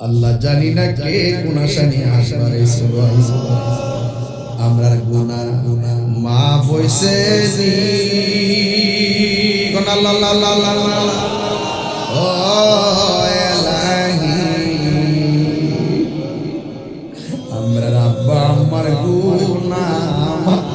আল্লাহ জানি না কে কোন আশা নিয়ে আসবার আমরা গুনা গুনা। ও এলাহি। আমরা রাব্বা আমার গুনা মাফ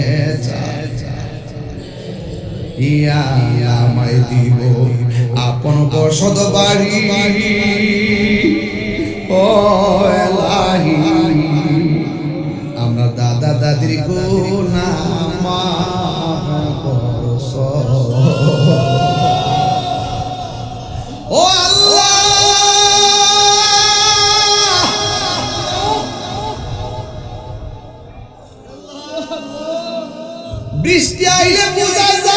আমায় দিব। আপন বসত বাড়ি। ও এলাহি। আমরা দাদা দাদির গুনা বৃষ্টি আইলে বোঝা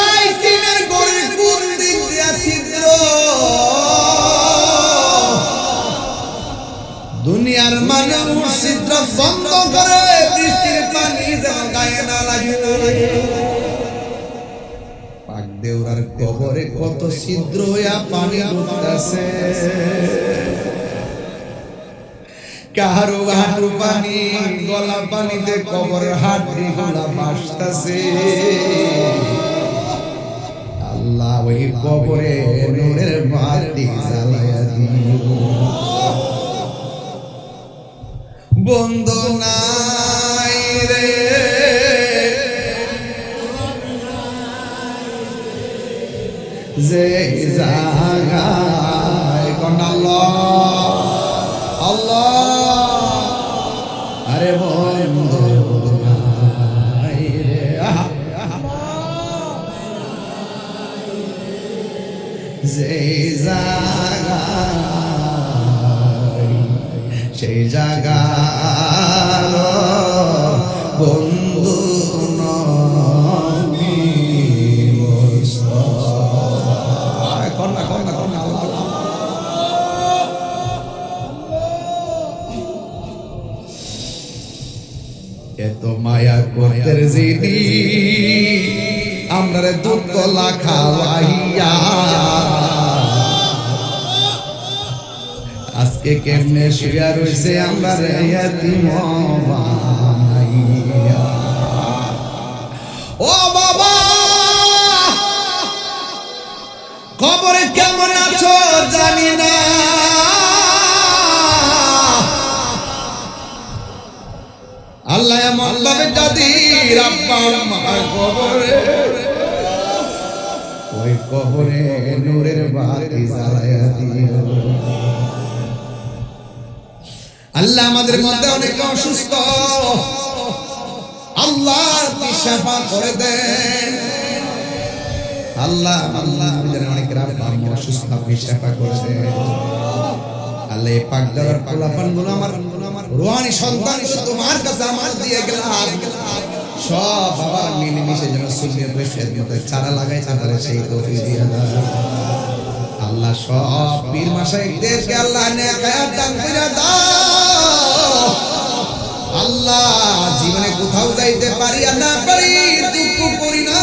বন্ধ করে, বৃষ্টির পানি যেন গায়ে না লাগে। পাক দেউরার কবরে কত ছিদ্র হইয়া পানি হাঁটু পানি, গলা পানিতে কবর হাড্ডি গুলা ভাসতাছে। আল্লাহ ওই কবরে নূরের বাতি জ্বালায়া দিও বন্ধ নাই রে। যে জাগায় কোন আল্লাহ আরে বন্ধ নাই রে। যে জাগায় সেই জাগার বন্ধু। এত মায়া করতে জিদি আমরা দুতলা খাওয়াইয়া আজকে কেমনে শুয়া রইছে আমরা রে এতিম বানাইয়া ও বাবা! খবরে কেমন আছো জানি না। আল্লাহ এমন ভাবে দাদি রাব্বা আমার কবরে ওই কবরে নূরের বাতি জ্বালায়া দিও। আল্লাহ আমাদের মধ্যে অনেক অসুস্থ। আল্লাহ করে দেন। আল্লাহ আল্লাহ আমাদের অনেক অসুস্থ আপনি করে দেন। আল্লাহ পাক দেওয়ারগুলো আমার রোহানি সন্তান কাছে আমার দিয়ে গেলাম সব বাবা যেন সুন্নিয়ত খেদমতে চারা লাগাই চারা সেই দিয়ে আল্লাহ সব পীর আল্লাহ দান করে দাও আল্লাহ, জীবনে কোথাও যাইতে পারি আর না পারি, দুঃখ করি না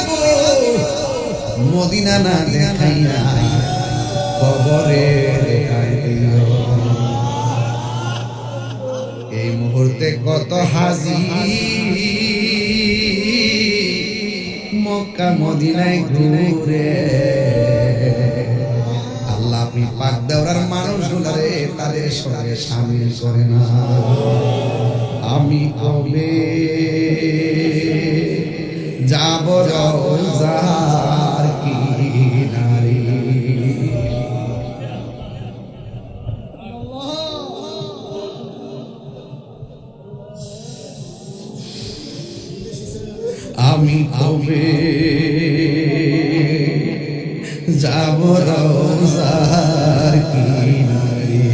মদিনা না দেখাই না কবরে এই মুহূর্তে কত হাজি মক্কা, মদিনায় ঘুরে আপনি পাক দেওয়ার মানুষগুলারে তাদের সঙ্গে সামিল করে না। আমি কবে যাব আমি কবে যাব রোজার কিনারে।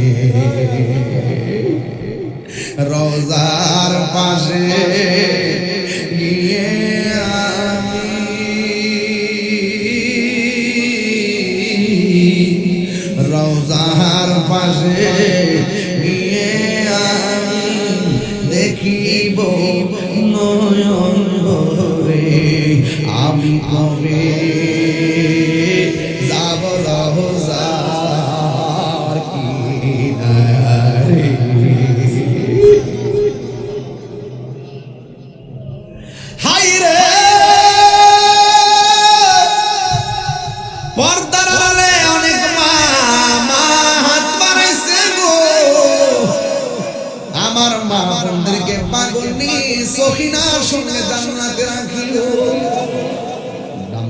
রোজার পাশে গিয়ে আমি রোজার গিয়ে দেখিব নয়ন ভরে আমি কবে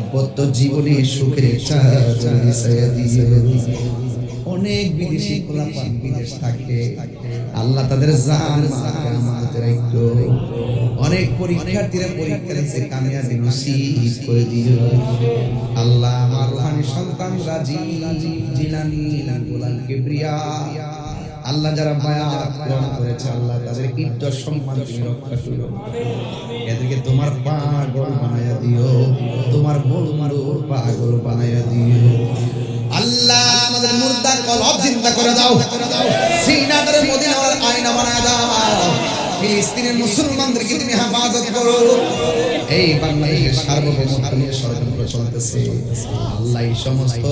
দাম্পত্য জীবনে সুখের অনেক বিদেশি কোলাপান বিদেশ থাকে। আল্লাহ তাদের জান আমাদের অনেক পরীক্ষার্থীরা পরীক্ষা দিচ্ছে কামিয়াবি নসিব করে দিও আল্লাহ আমার রুহানি সন্তান রাজি জিলানি গোলাম কিবরিয়া। আল্লাহ যারা বায়াত গ্রহণ করেছে, আল্লাহ তাদের ইজ্জত, সম্মান তুমি রক্ষা করো। এদেরকে তোমার পাগল বানায়া দিও, তোমার বলমারুর পাগল বানায়া দিও। আল্লাহ আমাদের মুর্দা কলব জিন্দা করে দাও। সিনাদের মদিনার আয়না বানায় দাও। ফিলিস্তিনের মুসলমানদেরকে তুমি হেফাজত করো। এই বাংলাদেশের সার্বভৌমত্ব নিয়ে ষড়যন্ত্র চলতেছে। আল্লাহ এই সমস্ত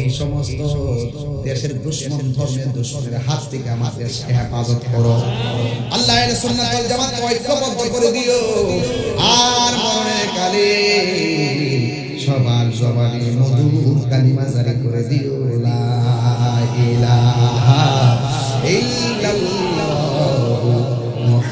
এই সমস্ত দেশের দুশ্মন, ধর্মের দুশ্মনের হাত থেকে আমাদের হেফাজত করো। আল্লাহ এর সুন্নাত ওয়াল জামাত ঐক্যবদ্ধ করে দিও। আর মরণের কালে সবার জবানে মধুর কালিমা জারি করে দিও। লা ইলাহা ইল্লাল্লাহু।